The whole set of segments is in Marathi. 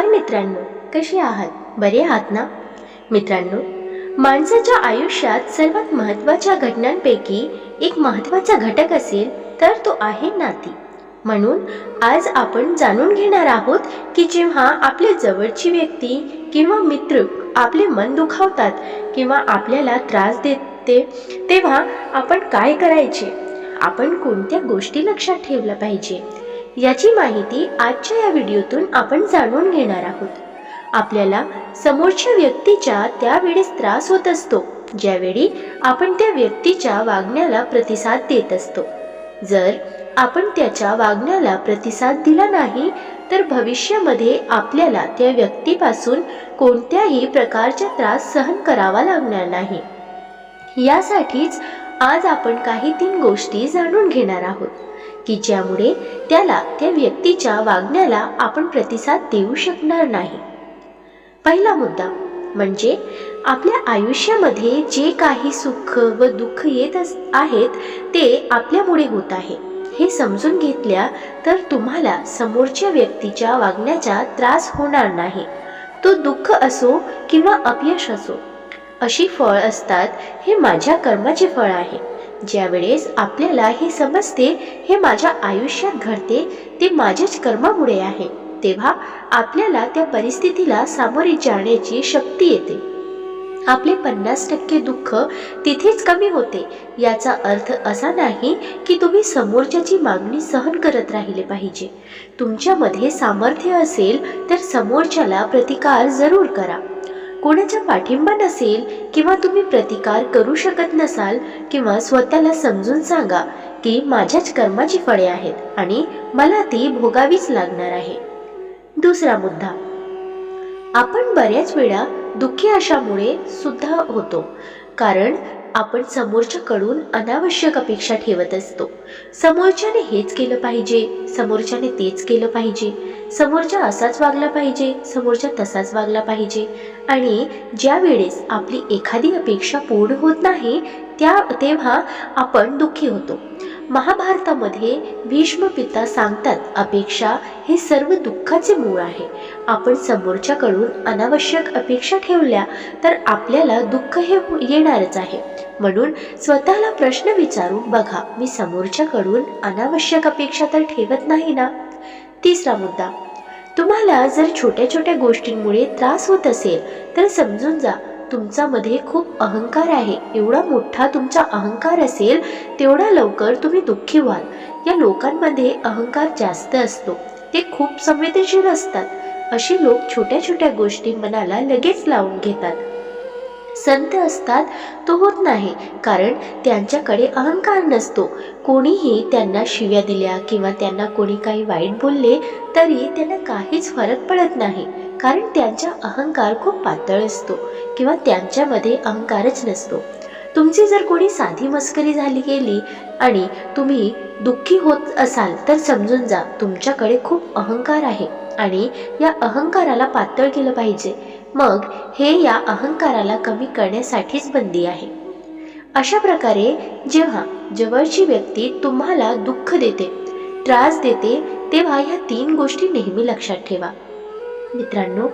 मित्रांनो कसे आहात? बरे आहात ना? मित्रांनो माणसाच्या आयुष्यात सर्वात महत्त्वाच्या घटनांपैकी एक महत्त्वाचा घटक असेल तर तो आहे नाती. म्हणून आज आपण जाणून घेणार आहोत की जेव्हा आपल्या जवळची व्यक्ती किंवा मित्र आपले मन दुखावतात किंवा आपल्याला त्रास देते तेव्हा आपण काय करायचे? आपण कोणत्या गोष्टी लक्षात ठेवल्या पाहिजे? याची माहिती आजच्या या व्हिडिओतून आपण जाणून घेणार आहोत. आपल्याला समोरच्या व्यक्तीच्या त्यावेळेस त्रास होत असतो ज्यावेळी आपण त्या व्यक्तीच्या वागण्याला प्रतिसाद देत असतो. जर आपण त्याच्या वागण्याला प्रतिसाद दिला नाही तर भविष्यामध्ये आपल्याला त्या व्यक्तीपासून कोणत्याही प्रकारचा त्रास सहन करावा लागणार नाही. यासाठीच आज आपण काही तीन गोष्टी जाणून घेणार आहोत. की ज्यामुळे त्याला त्या व्यक्तीच्या वागण्याला आपण प्रतिसाद देऊ शकणार नाही. पहिला मुद्दा म्हणजे आपल्या आयुष्यामध्ये जे काही सुख व दुःख येत अस आहेत ते आपल्यामुळे होत आहे. हे समजून घेतल्या तर तुम्हाला समोरच्या व्यक्तीच्या वागण्याचा त्रास होणार नाही. तो दुःख असो किंवा अपयश असो अशी फळ असतात हे माझ्या कर्माचे फळ आहे. ज्यावेळेस आपल्याला हे समजते हे माझ्या आयुष्यात घडते ते माझ्याच कर्मामुळे आहे तेव्हा आपल्याला त्या परिस्थितीला सामोरे जाण्याची शक्ती येते. आपले पन्नास टक्के दुःख तिथेच कमी होते याचा अर्थ असा नाही की तुम्ही समोरच्याची मागणी सहन करत राहिले पाहिजे. तुमच्यामध्ये सामर्थ्य असेल तर समोरच्याला प्रतिकार जरूर करा. कोणाचा पाठिंबा नसेल किंवा तुम्ही प्रतिकार करू शकत नसाल किंवा स्वतःला समजून सांगा की माझ्याच कर्माची फळे आहेत आणि मला ती भोगावीच लागणार आहे. दुसरा मुद्दा. आपण बऱ्याच वेळा दुःखी अशामुळे सुद्धा होतो. कारण आपण समोरच्याकडून अनावश्यक अपेक्षा ठेवत असतो. समोरच्याने हेच केलं पाहिजे समोरच्याने तेच केलं पाहिजे समोरच्या असाच वागला पाहिजे समोरच्या तसाच वागला पाहिजे. आणि ज्या वेळेस आपली एखादी अपेक्षा पूर्ण होत नाही त्या तेव्हा आपण दुःखी होतो. महाभारतामध्ये भीष्म पिता सांगतात अपेक्षा हे सर्व दुःखाचे मूळ आहे. आपण समोरच्याकडून अनावश्यक अपेक्षा ठेवल्या तर आपल्याला दुःख हे येणारच आहे. म्हणून स्वतःला प्रश्न विचारून बघा मी समोरच्याकडून अनावश्यक अपेक्षा तर ठेवत नाही ना? तिसरा मुद्दा तुम्हाला जर छोट्या छोट्या गोष्टींमुळे त्रास होत असेल तर समजून जा तुमच्यामध्ये खूप अहंकार आहे. एवढा मोठा तुमचा अहंकार असेल तेवढा लवकर तुम्ही दुःखी व्हाल. या लोकांमध्ये अहंकार जास्त असतो. ते खूप संवेदनशील असतात. अशी लोक छोट्या छोट्या गोष्टी मनाला लगेच लावून घेतात. संत असतात तो होत नाही कारण त्यांच्याकडे अहंकार नसतो. कोणीही त्यांना शिव्या दिल्या किंवा त्यांना कोणी काही वाईट बोलले तरी त्यांना काहीच फरक पडत नाही कारण त्यांचा अहंकार खूप पातळ असतो किंवा त्यांच्यामध्ये अहंकारच नसतो. तुमची जर कोणी साधी मस्करी झाली गेली आणि तुम्ही दुःखी होत असाल तर समजून जा तुमच्याकडे खूप अहंकार आहे आणि या अहंकाराला पातळ केलं पाहिजे. मग हे या अहंकाराला कमी करण्यासाठीच बंदी आहे. अशा प्रकारे जेव्हा जवळची व्यक्ती तुम्हाला दुःख देते त्रास देते तेव्हा ह्या तीन गोष्टी नेहमी लक्षात ठेवा. मित्रांनो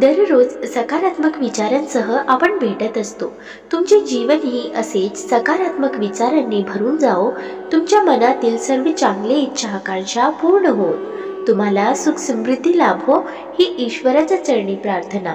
दररोज सकारात्मक विचारांसह आपण भेटत असतो. तुमचे जीवनही असेच सकारात्मक विचारांनी भरून जाओ तुमच्या मनातील सर्व चांगले इच्छा आकांक्षा पूर्ण हो तुम्हाला सुख समृद्धी लाभो ही ईश्वराच्या चरणी प्रार्थना.